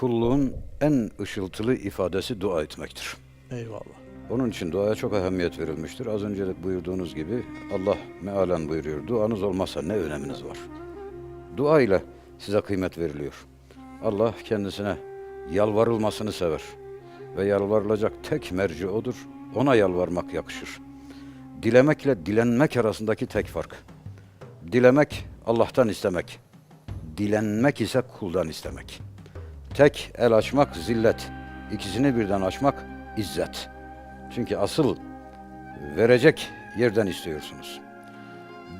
kulluğun en ışıltılı ifadesi dua etmektir. Eyvallah. Onun için duaya çok ehemmiyet verilmiştir. Az önce de buyurduğunuz gibi Allah mealen buyuruyor. Duanız olmazsa ne öneminiz var? Dua ile size kıymet veriliyor. Allah kendisine yalvarılmasını sever. Ve yalvarılacak tek merci odur. Ona yalvarmak yakışır. Dilemekle dilenmek arasındaki tek fark. Dilemek Allah'tan istemek. Dilenmek ise kuldan istemek. Tek el açmak zillet. İkisini birden açmak izzet. Çünkü asıl verecek yerden istiyorsunuz.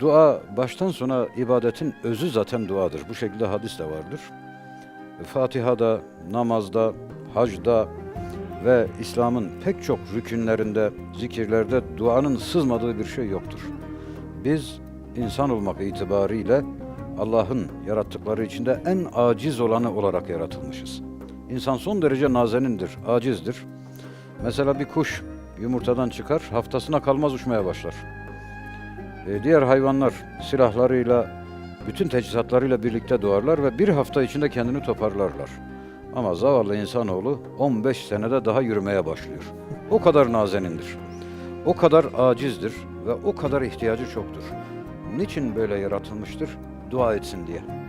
Dua baştan sona ibadetin özü zaten duadır. Bu şekilde hadis de vardır. Fatiha'da, namazda, hacda ve İslam'ın pek çok rükünlerinde, zikirlerde duanın sızmadığı bir şey yoktur. Biz insan olmak itibariyle Allah'ın yarattıkları içinde en aciz olanı olarak yaratılmışız. İnsan son derece nazenindir, acizdir. Mesela bir kuş yumurtadan çıkar, haftasına kalmaz uçmaya başlar. E, diğer hayvanlar silahlarıyla, bütün teçhizatlarıyla birlikte doğarlar ve bir hafta içinde kendini toparlarlar. Ama zavallı insanoğlu 15 senede daha yürümeye başlıyor. O kadar nazenindir. O kadar acizdir ve o kadar ihtiyacı çoktur. Niçin böyle yaratılmıştır? Dua etsin diye.